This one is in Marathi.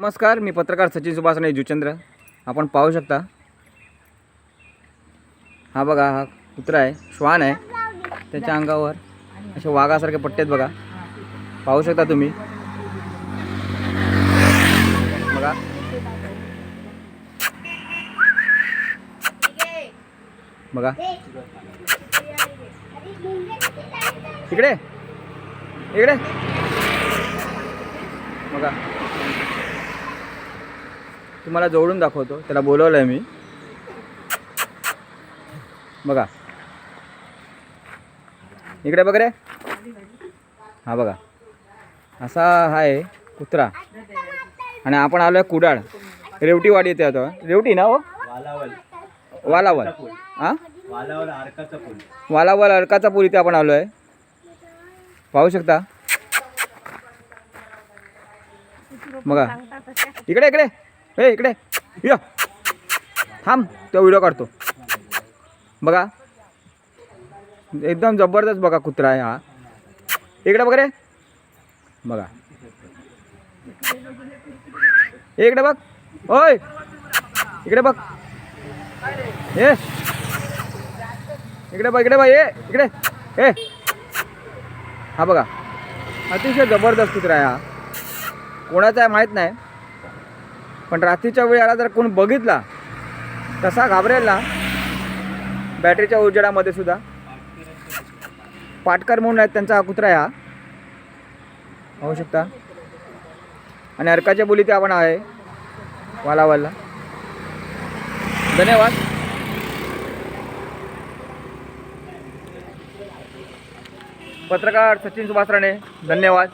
नमस्कार मी पत्रकार सचिन सुभाषणे जुचंद्र. आपण पाहू शकता हा बघा हा कुत्रा आहे श्वान आहे. त्याच्या अंगावर असे वाघासारखे पट्टे आहेत बघा. पाहू शकता तुम्ही. बघा. बघा. इकडे. इकडे. बघा. तुम्हाला जवळून दाखवतो. त्याला बोलवलं आहे मी. बघा. इकडे बघ रे. हा बघा. असा हा आहे कुत्रा. आणि आपण आलो आहे कुडाळ रेवटीवाडी येते आता. रेवटी ना हो? वालावल. वालावल. हां? वालावल आरकाचा पूल वालावल अडकाचा पूल इथे आपण आलो आहे पाहू शकता? बघा. इकडे इकडे. हे इकडे. या. थांब तो व्हिडिओ काढतो. बघा. एकदम जबरदस्त बघा कुत्रा आहे हा. इकडे बघ रे. बघा. इकडे बघ. ओय. इकडे बघ. हे इकडे बघ इकडे बघ. ए इकडे. हे हा बघा. अतिशय जबरदस्त कुत्रा आहे हा. कोणाचा आहे माहीत नाही. पण रात्रीच्या वेळेला जर कोण बघितला? तसा घाबरेल ना. बॅटरीच्या उजेडामध्ये सुद्धा. पाटकर म्हणून आहेत त्यांचा हा कुत्रा आहे हा पाहू शकता. आणि अर्काच्या बोली ते आपण आहे. वालावाला धन्यवाद. पत्रकार सचिन सुभाष राणे धन्यवाद.